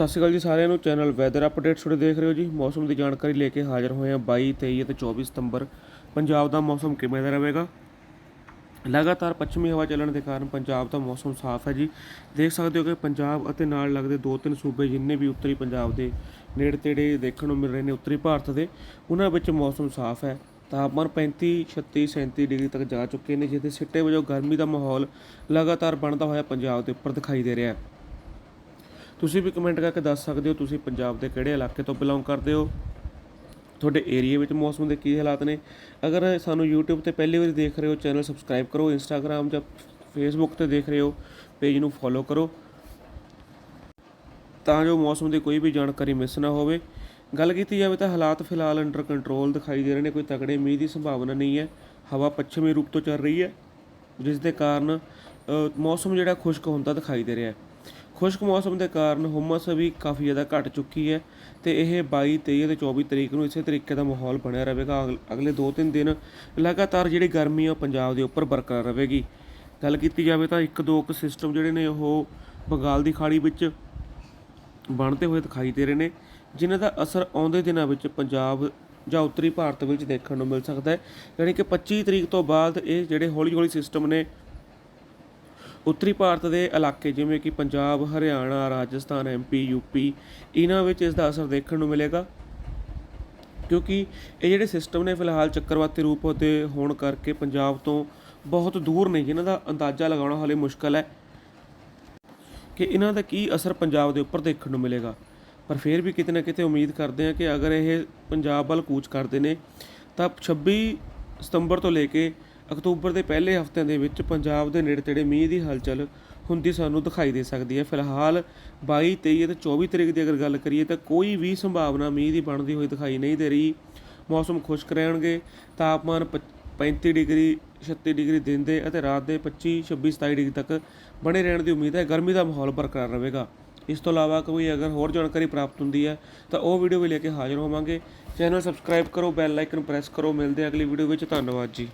ਸਤਿ ਸ਼੍ਰੀ ਅਕਾਲ ਜੀ ਸਾਰਿਆਂ ਨੂੰ। ਚੈਨਲ ਵੈਦਰ ਅਪਡੇਟਸ ਤੁਹਾਡੇ ਦੇਖ ਰਹੇ ਹੋ ਜੀ। ਮੌਸਮ ਦੀ ਜਾਣਕਾਰੀ ਲੈ ਕੇ ਹਾਜ਼ਰ ਹੋਏ ਹਾਂ 22 23 ਅਤੇ 24 ਸਤੰਬਰ। ਪੰਜਾਬ ਦਾ ਮੌਸਮ ਕਿਵੇਂ ਦਾ ਰਹੇਗਾ? ਲਗਾਤਾਰ ਪੱਛਮੀ ਹਵਾ ਚੱਲਣ ਦੇ ਕਾਰਨ ਪੰਜਾਬ ਦਾ ਮੌਸਮ ਸਾਫ਼ ਹੈ ਜੀ। ਦੇਖ ਸਕਦੇ ਹੋ ਕਿ ਪੰਜਾਬ ਅਤੇ ਨਾਲ ਲੱਗਦੇ ਦੋ ਤਿੰਨ ਸੂਬੇ ਜਿੰਨੇ ਵੀ ਉੱਤਰੀ ਪੰਜਾਬ ਦੇ ਨੇੜੇ ਤੇੜੇ ਦੇਖਣ ਨੂੰ ਮਿਲ ਰਹੇ ਨੇ ਉੱਤਰੀ ਭਾਰਤ ਦੇ, ਉਹਨਾਂ ਵਿੱਚ ਮੌਸਮ ਸਾਫ਼ ਹੈ। ਤਾਪਮਾਨ 35 36 37 ਡਿਗਰੀ ਤੱਕ ਜਾ ਚੁੱਕੇ ਨੇ ਜਿਹਦੇ ਸਿੱਟੇ ਵਜੋਂ ਗਰਮੀ ਦਾ ਮਾਹੌਲ ਲਗਾਤਾਰ ਬਣਦਾ ਹੋਇਆ ਪੰਜਾਬ ਦੇ ਉੱਪਰ ਦਿਖਾਈ ਦੇ ਰਿਹਾ ਹੈ। ਤੁਸੀਂ ਵੀ ਕਮੈਂਟ ਕਰਕੇ ਦੱਸ ਸਕਦੇ ਹੋ ਤੁਸੀਂ ਪੰਜਾਬ ਦੇ ਕਿਹੜੇ ਇਲਾਕੇ ਤੋਂ ਬਿਲੋਂਗ ਕਰਦੇ ਹੋ? ਤੁਹਾਡੇ ਏਰੀਆ ਵਿੱਚ ਮੌਸਮ ਦੇ ਕੀ ਹਾਲਾਤ ਨੇ? ਅਗਰ ਸਾਨੂੰ YouTube ਤੇ ਪਹਿਲੀ ਵਾਰੀ ਦੇਖ ਰਹੇ ਹੋ, ਚੈਨਲ ਸਬਸਕ੍ਰਾਈਬ ਕਰੋ, Instagram ਜਾਂ Facebook ਤੇ ਦੇਖ ਰਹੇ ਹੋ, ਪੇਜ ਨੂੰ ਫੋਲੋ ਕਰੋ। ਤਾਂ ਜੋ ਮੌਸਮ ਦੀ ਕੋਈ ਵੀ ਜਾਣਕਾਰੀ ਮਿਸ ਨਾ ਹੋਵੇ। ਗੱਲ ਕੀਤੀ ਜਾਵੇ ਤਾਂ ਹਾਲਾਤ ਫਿਲਹਾਲ ਅੰਡਰ ਕੰਟਰੋਲ ਦਿਖਾਈ ਦੇ ਰਹੇ ਨੇ, ਕੋਈ ਤਕੜੇ ਮੀਂਹ ਦੀ ਸੰਭਾਵਨਾ ਨਹੀਂ ਹੈ। ਹਵਾ ਪੱਛਮੀ ਰੂਪ ਤੋਂ ਚੱਲ ਰਹੀ ਹੈ ਜਿਸ ਦੇ ਕਾਰਨ ਮੌਸਮ ਜਿਹੜਾ ਖੁਸ਼ਕ ਹੁੰਦਾ ਦਿਖਾਈ ਦੇ ਰਿਹਾ ਹੈ। ਖੁਸ਼ਕ ਮੌਸਮ ਦੇ ਕਾਰਨ ਹੁਮਸ ਵੀ ਕਾਫੀ ਜ਼ਿਆਦਾ ਘਟ ਚੁੱਕੀ ਹੈ ਤੇ ਇਹ 22 23 ਅਤੇ 24 ਤਰੀਕ ਨੂੰ ਇਸੇ ਤਰੀਕੇ ਦਾ ਮਾਹੌਲ ਬਣਿਆ ਰਹੇਗਾ। ਅਗਲ- ਅਗਲੇ 2-3 ਦਿਨ ਲਗਾਤਾਰ ਜਿਹੜੀ ਗਰਮੀ ਆ ਉਹ ਪੰਜਾਬ ਦੇ ਉੱਪਰ ਬਰਕਰਾਰ ਰਹੇਗੀ। ਗੱਲ ਕੀਤੀ ਜਾਵੇ ਤਾਂ ਇੱਕ ਦੋ ਕੁ ਸਿਸਟਮ ਜਿਹੜੇ ਨੇ ਉਹ ਬੰਗਾਲ ਦੀ ਖਾੜੀ ਵਿੱਚ ਬਣਦੇ ਹੋਏ ਦਿਖਾਈ ਦੇ ਰਹੇ ਨੇ, ਜਿਨ੍ਹਾਂ ਦਾ ਅਸਰ ਆਉਂਦੇ ਦਿਨਾਂ ਵਿੱਚ ਪੰਜਾਬ ਜਾਂ ਉੱਤਰੀ ਭਾਰਤ ਵਿੱਚ ਦੇਖਣ ਨੂੰ ਮਿਲ ਸਕਦਾ ਹੈ। ਯਾਨੀ ਕਿ 25 ਤਰੀਕ ਤੋਂ ਬਾਅਦ ਇਹ ਜਿਹੜੇ ਹੌਲੀ-ਹੌਲੀ ਸਿਸਟਮ ਨੇ ਉੱਤਰੀ ਭਾਰਤ ਦੇ ਇਲਾਕੇ ਜਿਵੇਂ ਕਿ ਪੰਜਾਬ, ਹਰਿਆਣਾ, ਰਾਜਸਥਾਨ ਐਮਪੀ ਯੂਪੀ ਇਹਨਾਂ ਵਿੱਚ ਇਸ ਦਾ ਅਸਰ ਦੇਖਣ ਨੂੰ ਮਿਲੇਗਾ। ਕਿਉਂਕਿ ਇਹ ਜਿਹੜੇ ਸਿਸਟਮ ਨੇ ਫਿਲਹਾਲ ਚੱਕਰਵਾਤੀ ਰੂਪ 'ਤੇ ਹੋਣ ਕਰਕੇ ਪੰਜਾਬ ਤੋਂ ਬਹੁਤ ਦੂਰ ਨੇ, ਜਿਨ੍ਹਾਂ ਦਾ ਅੰਦਾਜ਼ਾ ਲਗਾਉਣਾ ਹਾਲੇ ਮੁਸ਼ਕਲ ਹੈ ਕਿ ਇਹਨਾਂ ਦਾ ਕੀ ਅਸਰ ਪੰਜਾਬ ਦੇ ਉੱਪਰ ਦੇਖਣ ਨੂੰ ਮਿਲੇਗਾ। ਪਰ ਫਿਰ ਵੀ ਕਿਤੇ ਨਾ ਕਿਤੇ ਉਮੀਦ ਕਰਦੇ ਹਾਂ ਕਿ ਅਗਰ ਇਹ ਪੰਜਾਬ ਵੱਲ ਕੂਚ ਕਰਦੇ ਨੇ, ਤਾਂ 26 ਸਤੰਬਰ ਤੋਂ ਲੈ ਕੇ ਅਕਤੂਬਰ ਦੇ ਪਹਿਲੇ ਹਫ਼ਤਿਆਂ ਦੇ ਵਿੱਚ ਪੰਜਾਬ ਦੇ ਨੇੜੇ ਤੇੜੇ ਮੀਂਹ ਦੀ ਹਲਚਲ ਹੁੰਦੀ ਸਾਨੂੰ ਦਿਖਾਈ ਦੇ ਸਕਦੀ ਹੈ। ਫਿਲਹਾਲ 22 23 ਅਤੇ 24 ਤਰੀਕ ਦੀ ਅਗਰ ਗੱਲ ਕਰੀਏ ਤਾਂ ਕੋਈ ਵੀ ਸੰਭਾਵਨਾ ਮੀਂਹ ਦੀ ਬਣਦੀ ਹੋਈ ਦਿਖਾਈ ਨਹੀਂ ਦੇ ਰਹੀ। ਮੌਸਮ ਖੁਸ਼ਕ ਰਹਿਣਗੇ। ਤਾਪਮਾਨ ਪ- 35 ਡਿਗਰੀ 36 ਡਿਗਰੀ ਦਿਨ ਦੇ ਅਤੇ ਰਾਤ ਦੇ 25 26 27 ਡਿਗਰੀ ਤੱਕ ਬਣੇ ਰਹਿਣ ਦੀ ਉਮੀਦ ਹੈ। ਗਰਮੀ ਦਾ ਮਾਹੌਲ ਬਰਕਰਾਰ ਰਹੇਗਾ। ਇਸ ਤੋਂ ਇਲਾਵਾ ਕੋਈ ਅਗਰ ਹੋਰ ਜਾਣਕਾਰੀ ਪ੍ਰਾਪਤ ਹੁੰਦੀ ਹੈ ਤਾਂ ਉਹ ਵੀਡੀਓ ਵੀ ਲੈ ਕੇ ਹਾਜ਼ਰ ਹੋਵਾਂਗੇ। ਚੈਨਲ ਸਬਸਕ੍ਰਾਈਬ ਕਰੋ, ਬੈਲ ਆਈਕਨ ਪ੍ਰੈਸ ਕਰੋ। ਮਿਲਦੇ ਅਗਲੀ ਵੀਡੀਓ ਵਿੱਚ। ਧੰਨਵਾਦ ਜੀ।